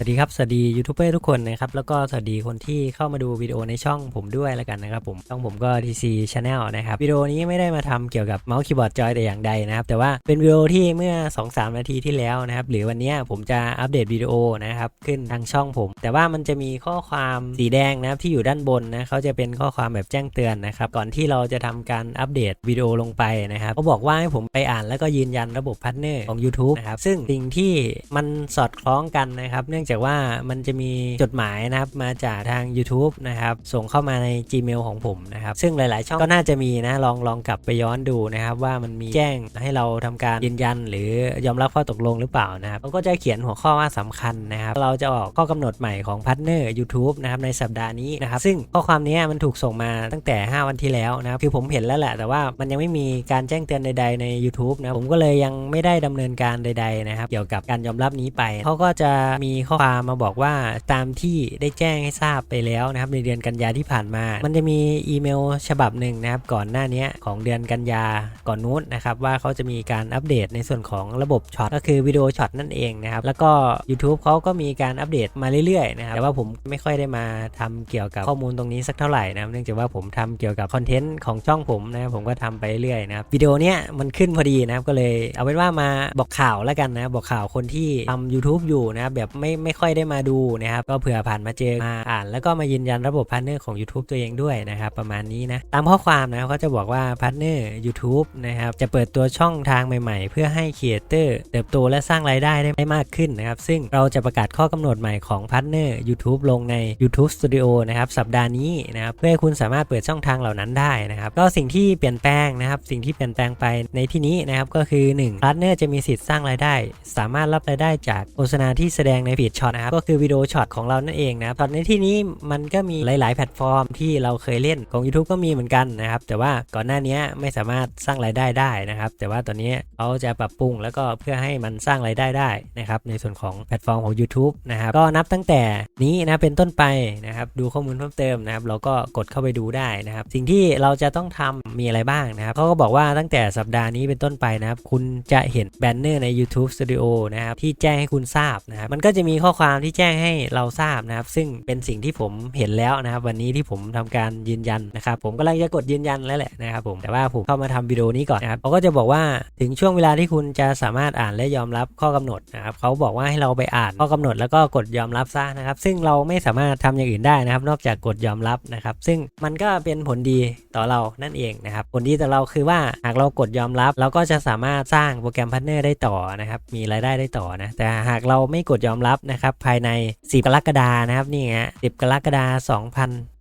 สวัสดีครับสวัสดียูทูบเบอร์ทุกคนนะครับแล้วก็สวัสดีคนที่เข้ามาดูวิดีโอในช่องผมด้วยแล้วกันนะครับผมช่องผมก็ TC Channel นะครับวิดีโอนี้ไม่ได้มาทำเกี่ยวกับเมาส์คีย์บอร์ดจอยแต่อย่างใดนะครับแต่ว่าเป็นวิดีโอที่เมื่อ 2-3 นาทีที่แล้วนะครับหรือวันนี้ผมจะอัปเดตวิดีโอนะครับขึ้นทางช่องผม แต่ว่ามันจะมีข้อความสีแดงนะครับที่อยู่ด้านบนนะเขาจะเป็นข้อความแบบแจ้งเตือนนะครับก่อนที่เราจะทำการอัปเดตวิดีโอลงไปนะครับเขาบอกว่าให้ผมไปอ่านแล้วก็ยืนยันระบบพาร์ทเนอร์ของ YouTube นะครับซึ่งสิ่งที่มันสอดคล้องกันนะครับเนื่องจากว่ามันจะมีจดหมายนะครับมาจากทาง YouTube นะครับส่งเข้ามาใน Gmail ของผมนะครับซึ่งหลาย ๆ ช่องก็น่าจะมีนะลองลองกลับไปย้อนดูนะครับว่ามันมีแจ้งให้เราทำการยืนยัน หรือยอมรับข้อตกลงหรือเปล่านะครับเขาก็จะเขียนหัวข้อว่าสำคัญนะครับเราจะออกข้อกำหนดใหม่ของพาร์ทเนอร์ YouTube นะครับในสัปดาห์นี้นะครับซึ่งข้อความนี้มันถูกส่งมาตั้งแต่ 5 วันที่แล้วนะครับคือผมเห็นแล้วแหละ แต่ว่ามันยังไม่มีการแจ้งเตือนใด ๆ ใน YouTube นะผมก็เลยยังไม่ได้ดำเนินการใด ๆ นะครับ เกี่ยวกับการยอมรับนี้ไปเขาก็จะมีข้อความมาบอกว่าตามที่ได้แจ้งให้ทราบไปแล้วนะครับในเดือนกันยาที่ผ่านมา มันจะมีอีเมลฉบับหนึ่งนะครับก่อนหน้านี้ของเดือนกันยาก่อนนู้นนะครับว่าเขาจะมีการอัปเดตในส่วนของระบบช็อตก็คือวิดีโอช็อตนั่นเองนะครับแล้วก็ YouTube เขาก็มีการอัปเดตมาเรื่อยๆนะครับแต่ว่าผมไม่ค่อยได้มาทำเกี่ยวกับข้อมูลตรงนี้สักเท่าไหร่นะเนื่องจากว่าผมทำเกี่ยวกับคอนเทนต์ของช่องผมนะครับผมก็ทำไปเรื่อยๆนะครับวิดีโอเนี้ยมันขึ้นพอดีนะครับก็เลยเอาเป็นว่ามาบอกข่าวแล้วกันนะบอกข่าวคนที่ทำ YouTube อยู่นะแบบไม่ไไม่ค่อยได้มาดูนะครับ ก็เผื่อผ่านมาเจอมาอ่าน แล้วก็มายืนยันระบบพาร์ทเนอร์ของ YouTube ตัวเองด้วยนะครับ ประมาณนี้นะ ตามข้อความนะครับเขาจะบอกว่าพาร์ทเนอร์ YouTube นะครับ จะเปิดตัวช่องทางใหม่ๆ เพื่อให้ครีเอเตอร์เติบโตและสร้างรายได้ได้มากขึ้นนะครับ ซึ่งเราจะประกาศข้อกำหนดใหม่ของพาร์ทเนอร์ YouTube ลงใน YouTube Studio นะครับสัปดาห์นี้นะครับเพื่อให้คุณสามารถเปิดช่องทางเหล่านั้นได้นะครับก็สิ่งที่เปลี่ยนแปลงนะครับสิ่งที่เปลี่ยนแปลงไปในที่นี้นะครับก็คือ1พาร์ทเนอร์จะมีสิทธิ์สร้างรายได้ สามารถรับรายได้จากโฆษณาที่แสดงในฟีดช็อตนะครับก็คือวิดีโอช็อตของเรานั่นเองนะครับตอนในที่นี้มันก็มีหลาย ๆ แพลตฟอร์มที่เราเคยเล่นของ YouTube ก็มีเหมือนกันนะครับ แต่ว่าก่อนหน้านี้ไม่สามารถสร้างรายได้ได้นะครับ แต่ว่าตอนนี้เขาจะปรับปรุงแล้วก็เพื่อให้มันสร้างรายได้ได้นะครับในส่วนของแพลตฟอร์มของ YouTube นะครับก็นับตั้งแต่นี้นะเป็นต้นไปนะครับดูข้อมูลเพิ่มเติมนะครับเราก็กดเข้าไปดูได้นะครับ สิ่งที่เราจะต้องทำมีอะไรบ้างนะครับเขาก็บอกว่าตั้งแต่สัปดาห์นี้เป็นต้นไปนะครับ คุณจะเห็นแบนเนอร์ใน YouTube Studio นะครับที่แจ้งให้คุณทราบนะครับมันก็จะมีข้อข้อความที่แจ้งให้เราทราบนะครับ ซึ่งเป็นสิ่งที่ผมเห็นแล้วนะครับ วันนี้ที่ผมทำการยืนยันนะครับ ผมกำลังจะกดยืนยันแล้วแหละนะครับผมแต่ว่าผมเข้ามาทำวิดีโอนี้ก่อนนะครับเขาก็จะบอกว่าถึงช่วงเวลาที่คุณจะสามารถอ่านและยอมรับข้อกำหนดนะครับเขาบอกว่าให้เราไปอ่านข้อกำหนดแล้วก็กดยอมรับซะนะครับ ซึ่งเราไม่สามารถทำอย่างอื่นได้นะครับ นอกจากกดยอมรับนะครับ ซึ่งมันก็เป็นผลดีต่อเรานั่นเองนะครับผลดีต่อเราคือว่าหากเรากดยอมรับเราก็จะสามารถสร้างโปรแกรมพาร์ทเนอร์ได้ต่อนะครับมีรายได้ได้ต่อนะแต่หากเราไม่กดยอมรับนะครับภายใน 10 กรกฎานะครับนี่ฮะ10 กรกฎาคม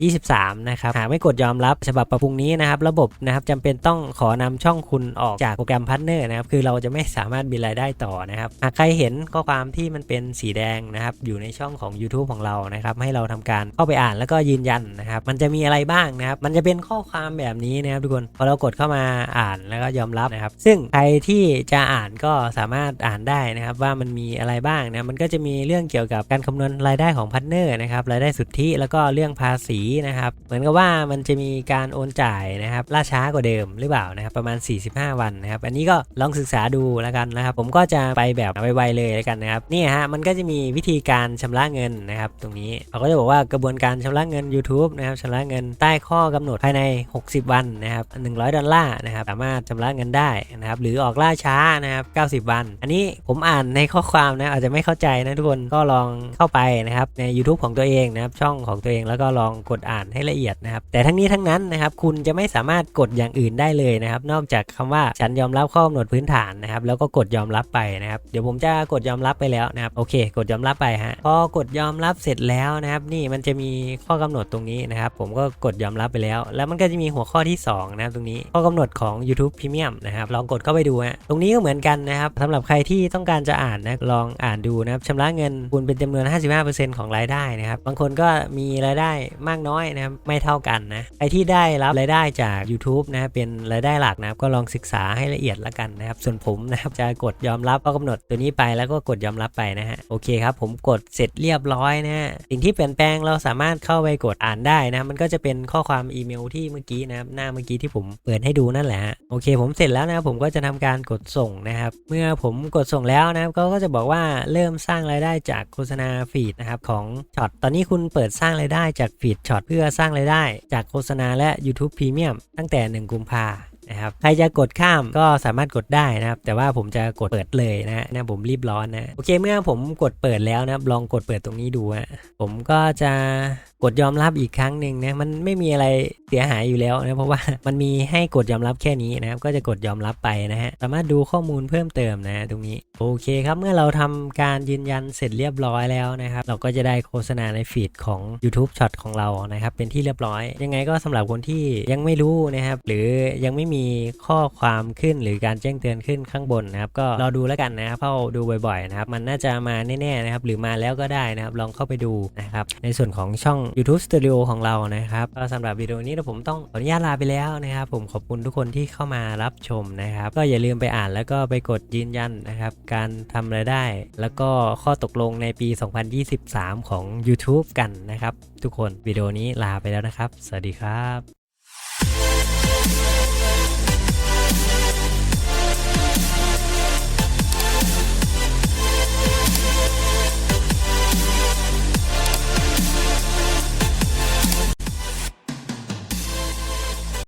2023 นะครับหากไม่กดยอมรับฉบับปรับปรุงนี้นะครับ ระบบนะครับจำเป็นต้องขอนำช่องคุณออกจากโปรแกรมพาร์ทเนอร์นะครับคือเราจะไม่สามารถมีรายได้ต่อนะครับหากใครเห็นข้อความที่มันเป็นสีแดงนะครับอยู่ในช่องของ YouTube ของเรานะครับให้เราทำการเข้าไปอ่านแล้วก็ยืนยันนะครับมันจะมีอะไรบ้างนะครับมันจะเป็นข้อความแบบนี้นะครับทุกคนพอเรากดเข้ามาอ่านแล้วก็ยอมรับนะครับ ซึ่งใครที่จะอ่านก็สามารถอ่านได้นะครับว่ามันมีอะไรบ้างนะมันก็จะมีเรื่องเกี่ยวกับการคำนวณรายได้ของพาร์ทเนอร์นะครับรายได้สุทธิแล้วก็เรื่องภาษีนะครับเหมือนกับว่ามันจะมีการโอนจ่ายนะครับล่าช้ากว่าเดิมหรือเปล่านะครับประมาณ 45 วันนะครับอันนี้ก็ลองศึกษาดูแล้วกันนะครับ ผมก็จะไปแบบไวๆเลยแล้วกันนะครับนี่ฮะมันก็จะมีวิธีการชำระเงินนะครับตรงนี้เขาก็จะบอกว่ากระบวนการชำระเงิน YouTube นะครับชำระเงินใต้ข้อกำหนดภายใน 60 วันนะครับ100 ดอลลาร์นะครับสามารถชำระเงินได้นะครับหรือออกล่าช้านะครับ90 วัน อันนี้ผมอ่านในข้อความนะอาจจะไม่เข้าใจนะทุกคนก็ลองเข้าไปนะครับใน YouTube ของตัวเองนะครับช่องของตัวเองแล้วก็ลองกดอ่านให้ละเอียดนะครับแต่ทั้งนี้ทั้งนั้นนะครับคุณจะไม่สามารถกดอย่างอื่นได้เลยนะครับนอกจากคำว่าฉันยอมรับข้อกำหนดพื้นฐานนะครับแล้วก็กดยอมรับไปนะครับเดี๋ยวผมจะกดยอมรับไปแล้วนะครับโอเค กดยอมรับไปฮะพอกดยอมรับเสร็จแล้วนะครับนี่มันจะมีข้อกำหนดตรงนี้นะครับผมก็กดยอมรับไปแล้ว แล้วมันก็จะมีหัวข้อที่2นะครับตรงนี้ข้อกำหนดของ YouTube Premium นะครับลองกดเข้าไปดูฮะตรงนี้ก็เหมือนกันนะครับสำหรับใครที่ต้องการจะอ่านนะลองอ่านดูนะครับชำระเงินคุณเป็นจำนวน 55%ของรายได้นะครับ บางคนก็มีรายได้มากน้อยนะครับ ไม่เท่ากันนะใครที่ได้รับรายได้จาก YouTube นะครับเป็นรายได้หลักนะครับ ก็ลองศึกษาให้ละเอียดละกันนะครับ ส่วนผมนะครับจะกดยอมรับข้อกำหนดตัวนี้ไปแล้วก็กดยอมรับไปนะฮะ โอเคครับ ผมกดเสร็จเรียบร้อยนะฮะ สิ่งที่เปลี่ยนแปลงเราสามารถเข้าไปกดอ่านได้นะ มันก็จะเป็นข้อความอีเมลที่เมื่อกี้นะครับหน้าเมื่อกี้ที่ผมเปิดให้ดูนั่นแหละโอเค ผมเสร็จแล้วนะครับผมก็จะทำการกดส่งนะครับ เมื่อผมกดส่งแล้วนะครับก็ก็จะบอกว่าเริ่มสร้างรายได้จากโฆษณาฟีดนะครับของช็อตตอนนี้คุณเปิดสร้างรายได้จากฟีดช็อตเพื่อสร้างรายได้ จากโฆษณาและ YouTube Premium ตั้งแต่ 1 กุมภานะครับใครจะกดข้ามก็สามารถกดได้นะครับ แต่ว่าผมจะกดเปิดเลยนะนะผมรีบร้อนนะ โอเคเมื่อผมกดเปิดแล้วนะลองกดเปิดตรงนี้ดูนะผมก็จะกดยอมรับอีกครั้งหนึ่งนะมันไม่มีอะไรเสียหายอยู่แล้วนะเพราะว่ามันมีให้กดยอมรับแค่นี้นะครับก็จะกดยอมรับไปนะฮะสามารถดูข้อมูลเพิ่มเติมนะตรงนี้โอเคครับเมื่อเราทำการยืนยันเสร็จเรียบร้อยแล้วนะครับเราก็จะได้โฆษณาในฟีดของ YouTube Shot ของเรานะครับเป็นที่เรียบร้อย ยังไงก็สำหรับคนที่ยังไม่รู้นะครับหรือยังไม่มีข้อความขึ้นหรือการแจ้งเตือนขึ้นข้างบนนะครับก็รอดูแล้วกันนะครับเข้าดูบ่อยๆนะครับมันน่าจะมาแน่ๆนะครับหรือมาแล้วก็ได้นะครับลองเข้าไปดูนะครับในส่วนของช่อง YouTube Studio ของเรานะครับก็สำหรับวิดีโอนี้เดี๋ยวผมต้องขออนุญาตลาไปแล้วนะครับผมขอบคุณทุกคนที่เข้ามารับชมนะครับ ก็อย่าลืมไปอ่านแล้วก็ไปกดยืนยันนะครับ การทำรายได้ แล้วก็ข้อตกลงในปี 2023 ของ YouTube กันนะครับ ทุกคนวิดีโอนี้ลาไปแล้วนะครับ สวัสดีครับ